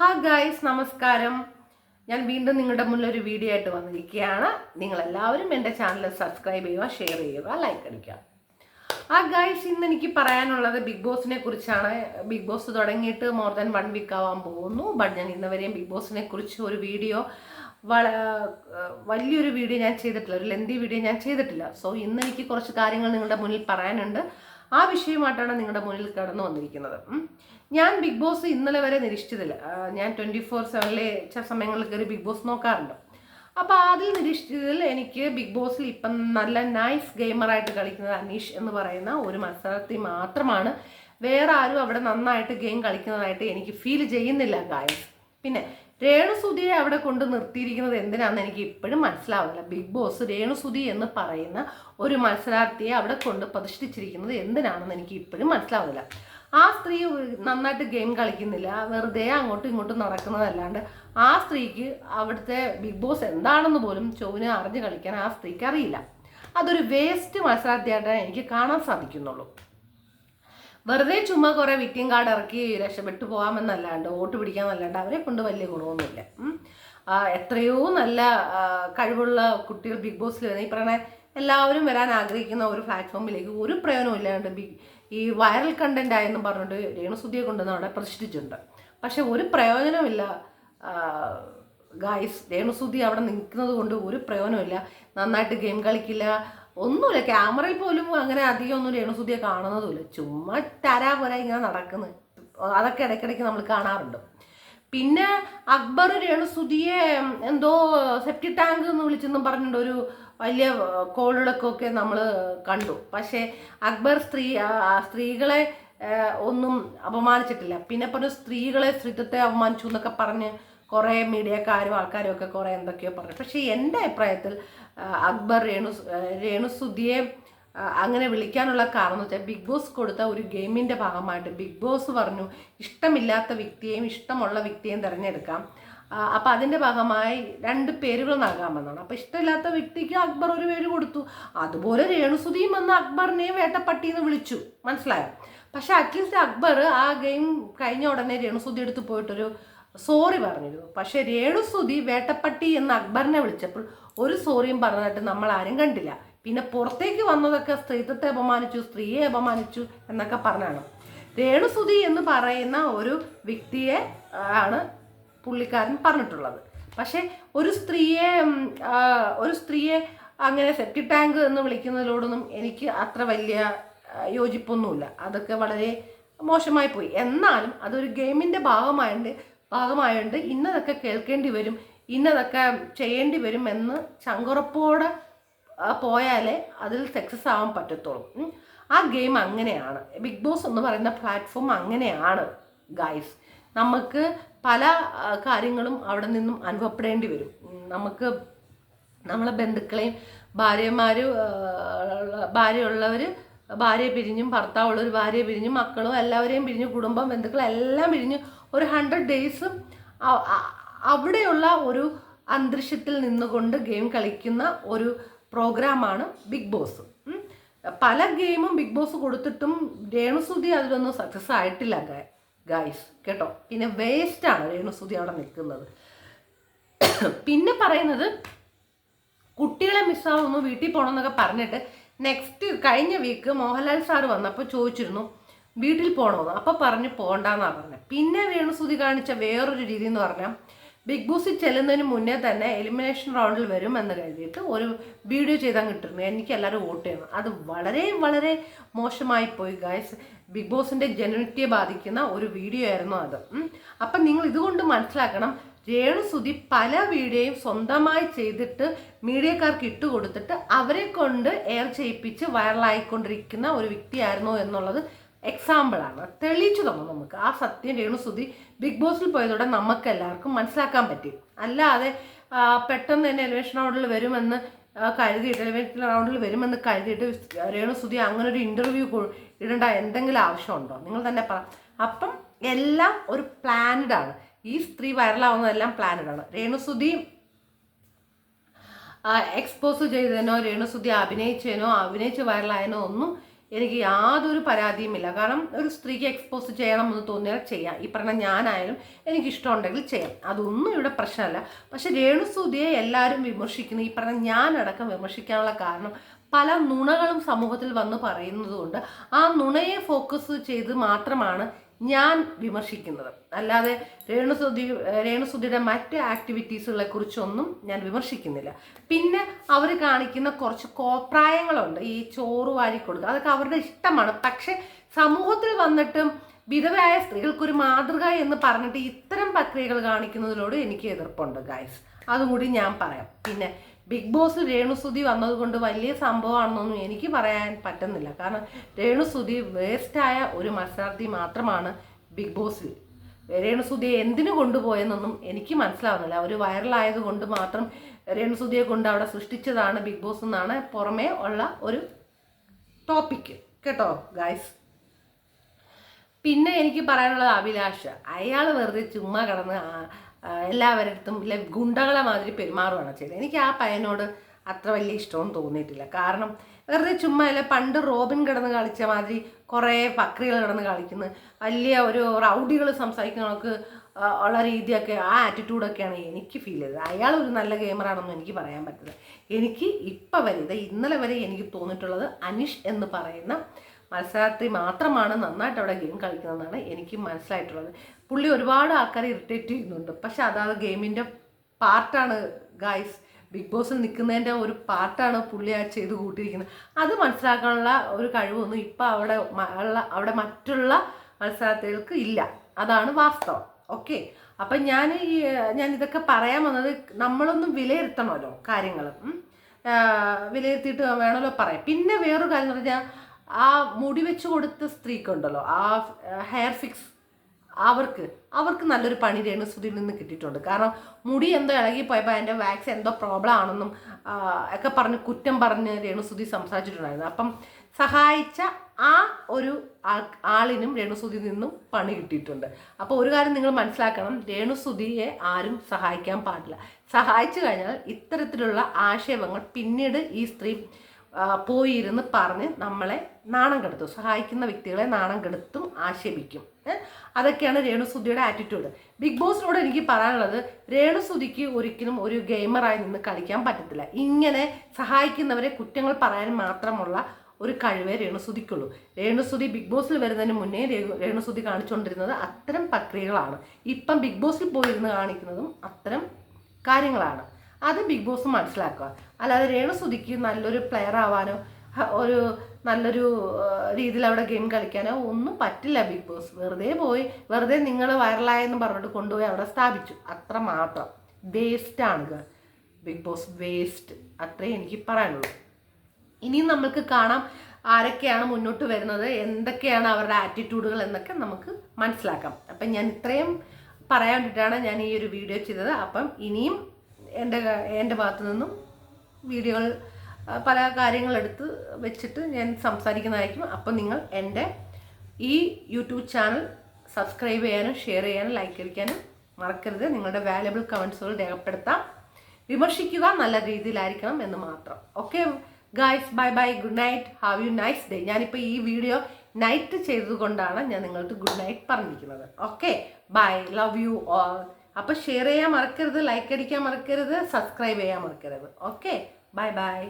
ഹാ ഗായ്സ് നമസ്കാരം. ഞാൻ വീണ്ടും നിങ്ങളുടെ മുന്നിൽ ഒരു വീഡിയോ ആയിട്ട് വന്നിരിക്കുകയാണ്. നിങ്ങൾ എല്ലാവരും എന്റെ ചാനൽ സബ്സ്ക്രൈബ് ചെയ്യുക ഷെയർ ചെയ്യുക ലൈക്ക് അടിക്കുക. ആ ഗായ്സ് ഇന്ന് എനിക്ക് പറയാനുള്ളത് ബിഗ് ബോസിനെ കുറിച്ചാണ്. ബിഗ് ബോസ് തുടങ്ങിയിട്ട് മോർ ദാൻ വൺ വീക്ക് ആവാൻ പോകുന്നു. ബട്ട് ഞാൻ ഇന്ന് വരെയും ബിഗ് ബോസിനെ കുറിച്ച് ഒരു വീഡിയോ വലിയൊരു വീഡിയോ ഞാൻ ചെയ്തിട്ടില്ല. ഒരു ലെന്തി വീഡിയോ ഞാൻ ചെയ്തിട്ടില്ല. സോ ഇന്ന് എനിക്ക് കുറച്ച് കാര്യങ്ങൾ നിങ്ങളുടെ മുന്നിൽ പറയാനുണ്ട്. ആ വിഷയമായിട്ടാണ് നിങ്ങളുടെ മുന്നിൽ കടന്നു വന്നിരിക്കുന്നത്. ഞാൻ ബിഗ് ബോസ് ഇന്നലെ വരെ നിരീക്ഷിച്ചതില്ല ഞാൻ ട്വന്റി ഫോർ സെവനിലെ ചില സമയങ്ങളിൽ കയറി ബിഗ് ബോസ് നോക്കാറുണ്ട്. അപ്പോൾ അതിൽ നിരീക്ഷിച്ചതിൽ എനിക്ക് ബിഗ് ബോസിൽ ഇപ്പം നല്ല നൈസ് ഗെയിമറായിട്ട് കളിക്കുന്നത് അനീഷ് എന്ന് പറയുന്ന ഒരു മത്സരാർത്ഥി മാത്രമാണ്. വേറെ ആരും അവിടെ നന്നായിട്ട് ഗെയിം കളിക്കുന്നതായിട്ട് എനിക്ക് ഫീൽ ചെയ്യുന്നില്ല ഗായസ്. പിന്നെ രേണുസുതിയെ അവിടെ കൊണ്ട് നിർത്തിയിരിക്കുന്നത് എന്തിനാണെന്ന് എനിക്ക് ഇപ്പോഴും മനസ്സിലാവില്ല ബിഗ് ബോസ് രേണുസുതി എന്ന് പറയുന്ന ഒരു മത്സരാർത്ഥിയെ അവിടെ കൊണ്ട് പ്രതിഷ്ഠിച്ചിരിക്കുന്നത് എന്തിനാണെന്ന് എനിക്ക് ഇപ്പോഴും മനസ്സിലാവില്ല ആ സ്ത്രീ നന്നായിട്ട് ഗെയിം കളിക്കുന്നില്ല. വെറുതെ അങ്ങോട്ടും ഇങ്ങോട്ടും നടക്കുന്നതല്ലാണ്ട് ആ സ്ത്രീക്ക് അവിടുത്തെ ബിഗ് ബോസ് എന്താണെന്ന് പോലും ചോവിനെ അറിഞ്ഞു കളിക്കാൻ ആ സ്ത്രീക്ക് അറിയില്ല. അതൊരു വേസ്റ്റ് മത്സരാർത്ഥിയായിട്ടാണ് എനിക്ക് കാണാൻ സാധിക്കുന്നുള്ളൂ. വെറുതെ ചുമ്മാ കുറേ വിറ്റിംഗ് കാർഡ് ഇറക്കി രക്ഷപ്പെട്ടു പോകാമെന്നല്ലാണ്ട് വോട്ട് പിടിക്കാമെന്നല്ലാണ്ട് അവരെ കൊണ്ട് വലിയ ഗുണമൊന്നുമില്ല. എത്രയോ നല്ല കഴിവുള്ള കുട്ടികൾ ബിഗ് ബോസിൽ വരുന്ന ഈ പറഞ്ഞ എല്ലാവരും വരാൻ ആഗ്രഹിക്കുന്ന ഒരു പ്ലാറ്റ്ഫോമിലേക്ക് ഒരു പ്രയോജനവും ഇല്ലാണ്ട് ബിഗ് ഈ വൈറൽ കണ്ടന്റ് ആയെന്നും പറഞ്ഞിട്ട് രേണുസുതിയെ കൊണ്ടുവന്ന് അവിടെ പ്രതിഷ്ഠിച്ചിട്ടുണ്ട്. പക്ഷെ ഒരു പ്രയോജനമില്ല ഗായ്സ് രേണുസുതി അവിടെ നിൽക്കുന്നത് കൊണ്ട് ഒരു പ്രയോജനമില്ല നന്നായിട്ട് ഗെയിം കളിക്കില്ല ഒന്നുമില്ല. ക്യാമറയിൽ പോലും അങ്ങനെ അധികം ഒന്നും രേണുസുതിയെ കാണുന്നതുമില്ല. ചുമ്മാ തരാ പോരാ ഇങ്ങനെ നടക്കുന്നത് അതൊക്കെ ഇടയ്ക്കിടയ്ക്ക് നമ്മൾ കാണാറുണ്ട്. പിന്നെ അക്ബർ രേണുസുതിയെ എന്തോ സെപ്റ്റി ടാങ്ക് എന്ന് വിളിച്ചെന്നും പറഞ്ഞിട്ടുണ്ട്. ഒരു വലിയ കോളിളക്കമൊക്കെ നമ്മൾ കണ്ടു. പക്ഷേ അക്ബർ സ്ത്രീ സ്ത്രീകളെ ഒന്നും അപമാനിച്ചിട്ടില്ല. പിന്നെ പറഞ്ഞു സ്ത്രീകളെ സ്ത്രീത്വത്തെ അപമാനിച്ചു എന്നൊക്കെ പറഞ്ഞ് കുറേ മീഡിയക്കാരും ആൾക്കാരും ഒക്കെ കുറേ എന്തൊക്കെയോ പറഞ്ഞു. പക്ഷേ എന്റെ അഭിപ്രായത്തിൽ അക്ബർ രേണു രേണുസുദ്ധിയെ അങ്ങനെ വിളിക്കാനുള്ള കാരണം എന്ന് വെച്ചാൽ ബിഗ് ബോസ് കൊടുത്ത ഒരു ഗെയിമിന്റെ ഭാഗമായിട്ട് ബിഗ് ബോസ് പറഞ്ഞു ഇഷ്ടമില്ലാത്ത വ്യക്തിയെയും ഇഷ്ടമുള്ള വ്യക്തിയെയും തിരഞ്ഞെടുക്കാം. അപ്പോൾ അതിന്റെ ഭാഗമായി രണ്ട് പേരുകൾ നൽകാമെന്നാണ് അപ്പോൾ ഇഷ്ടമില്ലാത്ത വ്യക്തിക്ക് അക്ബർ ഒരു പേര് കൊടുത്തു. അതുപോലെ രേണുസുതിയും വന്ന് അക്ബറിനെയും വേട്ടപ്പട്ടി എന്ന് വിളിച്ചു. മനസ്സിലായോ? പക്ഷേ അറ്റ്ലീസ്റ്റ് അക്ബർ ആ ഗെയിം കഴിഞ്ഞ ഉടനെ രേണുസുതി എടുത്ത് പോയിട്ടൊരു സോറി പറഞ്ഞിരുന്നു. പക്ഷെ രേണുസുതി വേട്ടപ്പട്ടി എന്ന് അക്ബറിനെ വിളിച്ചപ്പോൾ ഒരു സോറിയും പറഞ്ഞിട്ട് നമ്മൾ ആരും കണ്ടില്ല. പിന്നെ പുറത്തേക്ക് വന്നതൊക്കെ സ്ത്രീത്വത്തെ അപമാനിച്ചു സ്ത്രീയെ അപമാനിച്ചു എന്നൊക്കെ പറഞ്ഞാണ്. രേണുസുതി എന്ന് പറയുന്ന ഒരു വ്യക്തിയെ ആണ് പുള്ളിക്കാരൻ പറഞ്ഞിട്ടുള്ളത്. പക്ഷേ ഒരു സ്ത്രീയെ ഒരു സ്ത്രീയെ അങ്ങനെ സെപ്റ്റി ടാങ്ക് എന്ന് വിളിക്കുന്നതിലോടൊന്നും എനിക്ക് അത്ര വലിയ യോജിപ്പൊന്നുമില്ല. അതൊക്കെ വളരെ മോശമായി പോയി. എന്നാലും അതൊരു ഗെയിമിന്റെ ഭാഗമായതുകൊണ്ട് ഭാഗമായതുകൊണ്ട് ഇന്നതൊക്കെ കേൾക്കേണ്ടി വരും ഇന്നതൊക്കെ ചെയ്യേണ്ടി വരും എന്ന് ചങ്കുറപ്പോടെ പോയാലേ അതിൽ സക്സസ് ആവാൻ പറ്റത്തുള്ളൂ. ആ ഗെയിം അങ്ങനെയാണ്. ബിഗ് ബോസ് എന്ന് പറയുന്ന പ്ലാറ്റ്ഫോം അങ്ങനെയാണ് ഗൈസ് നമുക്ക് പല കാര്യങ്ങളും അവിടെ നിന്നും അനുഭവപ്പെടേണ്ടി വരും. നമുക്ക് നമ്മളെ ബന്ധുക്കളെയും ഭാര്യമാർ ഭാര്യയുള്ളവർ ഭാര്യ പിരിഞ്ഞും ഒരു ഭാര്യ പിരിഞ്ഞും മക്കളും എല്ലാവരെയും പിരിഞ്ഞു കുടുംബം ബന്ധുക്കൾ എല്ലാം പിരിഞ്ഞു ഒരു ഹൺഡ്രഡ് ഡേയ്സും അവിടെയുള്ള ഒരു അന്തരീക്ഷത്തിൽ നിന്നുകൊണ്ട് ഗെയിം കളിക്കുന്ന ഒരു പ്രോഗ്രാമാണ് ബിഗ് ബോസ് പല ഗെയിമും ബിഗ് ബോസ് കൊടുത്തിട്ടും രേണുസുതി അതിലൊന്നും സക്സസ് ആയിട്ടില്ല ഗായ്സ് കേട്ടോ? പിന്നെ വേസ്റ്റാണ് രേണുസുതി അവിടെ നിൽക്കുന്നത്. പിന്നെ പറയുന്നത് കുട്ടികളെ മിസ്സാവുന്നു വീട്ടിൽ പോകണം എന്നൊക്കെ പറഞ്ഞിട്ട് നെക്സ്റ്റ് കഴിഞ്ഞ വീക്ക് മോഹൻലാൽ സാർ വന്നപ്പോൾ ചോദിച്ചിരുന്നു വീട്ടിൽ പോകണമെന്ന് അപ്പോൾ പറഞ്ഞ് പോകണ്ടെന്നാണ് പറഞ്ഞത് പിന്നെ രേണുസുതി കാണിച്ച വേറൊരു രീതി എന്ന് പറഞ്ഞാൽ ബിഗ് ബോസിൽ ചെല്ലുന്നതിന് മുന്നേ തന്നെ എലിമിനേഷൻ റൗണ്ടിൽ വരും എന്ന് കരുതിയിട്ട് ഒരു വീഡിയോ ചെയ്താൽ കിട്ടുന്നു എനിക്ക് എല്ലാവരും വോട്ട് ചെയ്യണം. അത് വളരെ വളരെ മോശമായി പോയി ഗായ്സ് ബിഗ് ബോസിന്റെ ജനറിറ്റിയെ ബാധിക്കുന്ന ഒരു വീഡിയോ ആയിരുന്നു അത്. അപ്പം നിങ്ങൾ ഇതുകൊണ്ട് മനസ്സിലാക്കണം രേണുസുതി പല വീഡിയോയും സ്വന്തമായി ചെയ്തിട്ട് മീഡിയക്കാർക്ക് ഇട്ടുകൊടുത്തിട്ട് അവരെ കൊണ്ട് എയർ ചെയ്യിപ്പിച്ച് വൈറലായിക്കൊണ്ടിരിക്കുന്ന ഒരു വ്യക്തിയായിരുന്നു എന്നുള്ളത് എക്സാമ്പിളാണ് തെളിയിച്ചു തന്നു നമുക്ക്. ആ സത്യം രേണുസുതി ബിഗ് ബോസിൽ പോയതോടെ നമുക്ക് എല്ലാവർക്കും മനസ്സിലാക്കാൻ പറ്റി. അല്ലാതെ പെട്ടെന്ന് തന്നെ എലിവേഷൻ റൗണ്ടിൽ വരുമെന്ന് കരുതിയിട്ട് എലിവേഷൻ റൗണ്ടിൽ വരുമെന്ന് കരുതിയിട്ട് രേണുസുതി അങ്ങനെ ഒരു ഇന്റർവ്യൂ ഇടേണ്ട എന്തെങ്കിലും ആവശ്യമുണ്ടോ? നിങ്ങൾ തന്നെ പറ. അപ്പം എല്ലാം ഒരു പ്ലാനഡ് ആണ്. ഈ സ്ത്രീ വൈറലാവുന്നതെല്ലാം പ്ലാനഡ് ആണ് രേണുസുതി എക്സ്പോസ് ചെയ്തതിനോ രേണുസുതി അഭിനയിച്ചതിനോ അഭിനയിച്ച് വൈറലായതിനോ ഒന്നും എനിക്ക് യാതൊരു പരാതിയുമില്ല. കാരണം ഒരു സ്ത്രീക്ക് എക്സ്പോസ് ചെയ്യണമെന്ന് തോന്നിയാൽ ചെയ്യാം. ഈ പറഞ്ഞ ഞാനായാലും എനിക്ക് ഇഷ്ടമുണ്ടെങ്കിൽ ചെയ്യാം. അതൊന്നും ഇവിടെ പ്രശ്നമല്ല. പക്ഷെ രേണുസൂതിയെ എല്ലാവരും വിമർശിക്കുന്നു. ഈ പറഞ്ഞ ഞാനടക്കം വിമർശിക്കാനുള്ള കാരണം പല നുണകളും സമൂഹത്തിൽ വന്ന് പറയുന്നതുകൊണ്ട് ആ നുണയെ ഫോക്കസ് ചെയ്ത് മാത്രമാണ് ഞാൻ വിമർശിക്കുന്നത്. അല്ലാതെ രേണുസുതി രേണുസുതിയുടെ മറ്റ് ആക്ടിവിറ്റീസുകളെ കുറിച്ചൊന്നും ഞാൻ വിമർശിക്കുന്നില്ല. പിന്നെ അവർ കാണിക്കുന്ന കുറച്ച് കോപ്രായങ്ങളുണ്ട് ഈ ചോറ് വാരി കൊടുക്കുക അതൊക്കെ അവരുടെ ഇഷ്ടമാണ്. പക്ഷെ സമൂഹത്തിൽ വന്നിട്ടും വിധവയായ സ്ത്രീകൾക്കൊരു മാതൃക എന്ന് പറഞ്ഞിട്ട് ഇത്തരം പ്രക്രിയകൾ കാണിക്കുന്നതിനോട് എനിക്ക് എതിർപ്പുണ്ട് ഗായ്സ് അതും കൂടി ഞാൻ പറയാം. പിന്നെ ബിഗ് ബോസ് രേണുസുതി വന്നതുകൊണ്ട് വലിയ സംഭവമാണെന്നൊന്നും എനിക്ക് പറയാൻ പറ്റുന്നില്ല. കാരണം രേണുസുതി വേസ്റ്റായ ഒരു മത്സരാർത്ഥി മാത്രമാണ് ബിഗ് ബോസിൽ രേണുസുതിയെ എന്തിനു കൊണ്ടുപോയെന്നൊന്നും എനിക്ക് മനസ്സിലാവുന്നില്ല. ഒരു വൈറലായത് കൊണ്ട് മാത്രം രേണുസുതിയെ കൊണ്ട് അവിടെ സൃഷ്ടിച്ചതാണ് ബിഗ് ബോസ് എന്നാണ് പുറമേ ഉള്ള ഒരു ടോപ്പിക്ക് കേട്ടോ ഗായ്സ് പിന്നെ എനിക്ക് പറയാനുള്ളത് അഭിലാഷ്. അയാൾ വെറുതെ ചുമ്മാ കിടന്ന് ആ- അടുത്തും ഇല്ല ഗുണ്ടകളെ മാതിരി പെരുമാറുകയാണ് ചെയ്തത്. എനിക്ക് ആ പയനോട് അത്ര വലിയ ഇഷ്ടമൊന്നും തോന്നിയിട്ടില്ല. കാരണം വെറുതെ ചുമ്മാ അല്ല പണ്ട് റോബിൻ കിടന്ന് കളിച്ച മാതിരി കുറേ പക്രികൾ കിടന്ന് കളിക്കുന്നത് വലിയ ഒരു റൗഡികൾ സംസാരിക്കുന്നവർക്ക് ഉള്ള രീതിയൊക്കെ ആ ആറ്റിറ്റ്യൂഡൊക്കെയാണ് എനിക്ക് ഫീൽ ചെയ്തത്. അയാൾ ഒരു നല്ല ഗെയിമറാണെന്നും എനിക്ക് പറയാൻ പറ്റില്ല എനിക്ക് ഇപ്പം വരെ ഇന്നലെ വരെ എനിക്ക് തോന്നിയിട്ടുള്ളത് അനിഷ് എന്ന് പറയുന്ന മത്സരാർത്ഥി മാത്രമാണ് നന്നായിട്ട് അവിടെ ഗെയിം കളിക്കുന്നതെന്നാണ് എനിക്ക് മനസ്സിലായിട്ടുള്ളത്. പുള്ളി ഒരുപാട് ആൾക്കാരെ ഇറിറ്റേറ്റ് ചെയ്യുന്നുണ്ട്. പക്ഷെ അതാത് ഗെയിമിന്റെ പാർട്ടാണ് ഗായ്സ് ബിഗ് ബോസിൽ നിൽക്കുന്നതിന്റെ ഒരു പാർട്ടാണ് പുള്ളി ആ ചെയ്ത് കൂട്ടിയിരിക്കുന്നത്. അത് മനസ്സിലാക്കാനുള്ള ഒരു കഴിവൊന്നും ഇപ്പം അവിടെ അവിടെ മറ്റുള്ള മത്സരാർത്ഥികൾക്ക് ഇല്ല. അതാണ് വാസ്തവം. ഓക്കെ അപ്പം ഞാൻ ഈ ഞാൻ ഇതൊക്കെ പറയാൻ വന്നത് നമ്മളൊന്നും വിലയിരുത്തണമല്ലോ കാര്യങ്ങൾ വിലയിരുത്തിയിട്ട് വേണമല്ലോ പറയാം. പിന്നെ വേറൊരു കാര്യം എന്ന് പറഞ്ഞാൽ ആ മുടി വെച്ച് കൊടുത്ത സ്ത്രീക്കുണ്ടല്ലോ ആ ഹെയർ ഫിക്സ് അവർക്ക് അവർക്ക് നല്ലൊരു പണി രേണുസുതിയിൽ നിന്ന് കിട്ടിയിട്ടുണ്ട്. കാരണം മുടി എന്തോ ഇളകി പോയപ്പോൾ അതിന്റെ വാക്സ് എന്തോ പ്രോബ്ലം ആണെന്നും ഒക്കെ പറഞ്ഞ് കുറ്റം പറഞ്ഞ് രേണുസുതി സംസാരിച്ചിട്ടുണ്ടായിരുന്നു. അപ്പം സഹായിച്ച ആ ഒരു ആളിനും രേണുസുതിയിൽ നിന്നും പണി കിട്ടിയിട്ടുണ്ട്. അപ്പോൾ ഒരു കാര്യം നിങ്ങൾ മനസ്സിലാക്കണം രേണുസുതിയെ ആരും സഹായിക്കാൻ പാടില്ല. സഹായിച്ചു കഴിഞ്ഞാൽ ഇത്തരത്തിലുള്ള ആക്ഷേപങ്ങൾ പിന്നീട് ഈ സ്ത്രീ പോയിരുന്ന് പറഞ്ഞ് നമ്മളെ നാണം കെടുത്തും. സഹായിക്കുന്ന വ്യക്തികളെ നാണം കെടുത്തും ആക്ഷേപിക്കും? അതൊക്കെയാണ് രേണുസുദ്ധിയുടെ ആറ്റിറ്റ്യൂഡ് ബിഗ് ബോസിനോട് എനിക്ക് പറയാനുള്ളത് രേണുസുദ്ധിക്ക് ഒരിക്കലും ഒരു ഗെയിമറായി നിന്ന് കളിക്കാൻ പറ്റത്തില്ല. ഇങ്ങനെ സഹായിക്കുന്നവരെ കുറ്റങ്ങൾ പറയാൻ മാത്രമുള്ള ഒരു കഴിവേ രേണുസുതിക്കുള്ളൂ രേണുസുതി ബിഗ് ബോസിൽ വരുന്നതിന് മുന്നേ രേണു- രേണുസുതി കാണിച്ചുകൊണ്ടിരുന്നത് അത്തരം പ്രക്രിയകളാണ്. ഇപ്പം ബിഗ് ബോസിൽ പോയിരുന്ന് കാണിക്കുന്നതും അത്തരം കാര്യങ്ങളാണ്. അത് ബിഗ് ബോസ് മനസ്സിലാക്കുക. അല്ലാതെ രേണുസുതിക്ക് നല്ലൊരു പ്ലെയർ ആവാനോ ഒരു നല്ലൊരു രീതിയിൽ അവിടെ ഗെയിം കളിക്കാനോ ഒന്നും പറ്റില്ല ബിഗ് ബോസ് വെറുതെ പോയി വെറുതെ നിങ്ങൾ വൈറലായെന്ന് പറഞ്ഞിട്ട് കൊണ്ടുപോയി അവിടെ സ്ഥാപിച്ചു. അത്ര മാത്രം. വേസ്റ്റാണ് ബിഗ് ബോസ് വേസ്റ്റ് അത്രേ എനിക്ക് പറയാനുള്ളൂ. ഇനിയും നമുക്ക് കാണാം ആരൊക്കെയാണ് മുന്നോട്ട് വരുന്നത് എന്തൊക്കെയാണ് അവരുടെ ആറ്റിറ്റ്യൂഡുകൾ എന്നൊക്കെ നമുക്ക് മനസ്സിലാക്കാം. അപ്പം ഞാൻ ഇത്രയും പറയാൻ വേണ്ടിയിട്ടാണ് ഞാൻ ഈ ഒരു വീഡിയോ ചെയ്തത്. അപ്പം ഇനിയും എന്റെ എന്റെ ഭാഗത്തു നിന്നും വീഡിയോകൾ പല കാര്യങ്ങളെടുത്ത് വെച്ചിട്ട് ഞാൻ സംസാരിക്കുന്നതായിരിക്കും. അപ്പം നിങ്ങൾ എന്റെ ഈ യൂട്യൂബ് ചാനൽ സബ്സ്ക്രൈബ് ചെയ്യാനും ഷെയർ ചെയ്യാനും ലൈക്ക് അടിക്കാനും മറക്കരുത്. നിങ്ങളുടെ വാല്യബിൾ കമൻസുകൾ രേഖപ്പെടുത്താം. വിമർശിക്കുക നല്ല രീതിയിലായിരിക്കണം എന്ന് മാത്രം. Okay guys bye bye good night have you nice day. ഞാനിപ്പോൾ ഈ വീഡിയോ നൈറ്റ് ചെയ്തതുകൊണ്ടാണ് ഞാൻ നിങ്ങൾക്ക് ഗുഡ് നൈറ്റ് പറഞ്ഞിരിക്കുന്നത്. Okay bye love you all. അപ്പോൾ ഷെയർ ചെയ്യാൻ മറക്കരുത് ലൈക്ക് അടിക്കാൻ മറക്കരുത് സബ്സ്ക്രൈബ് ചെയ്യാൻ മറക്കരുത്. Okay bye bye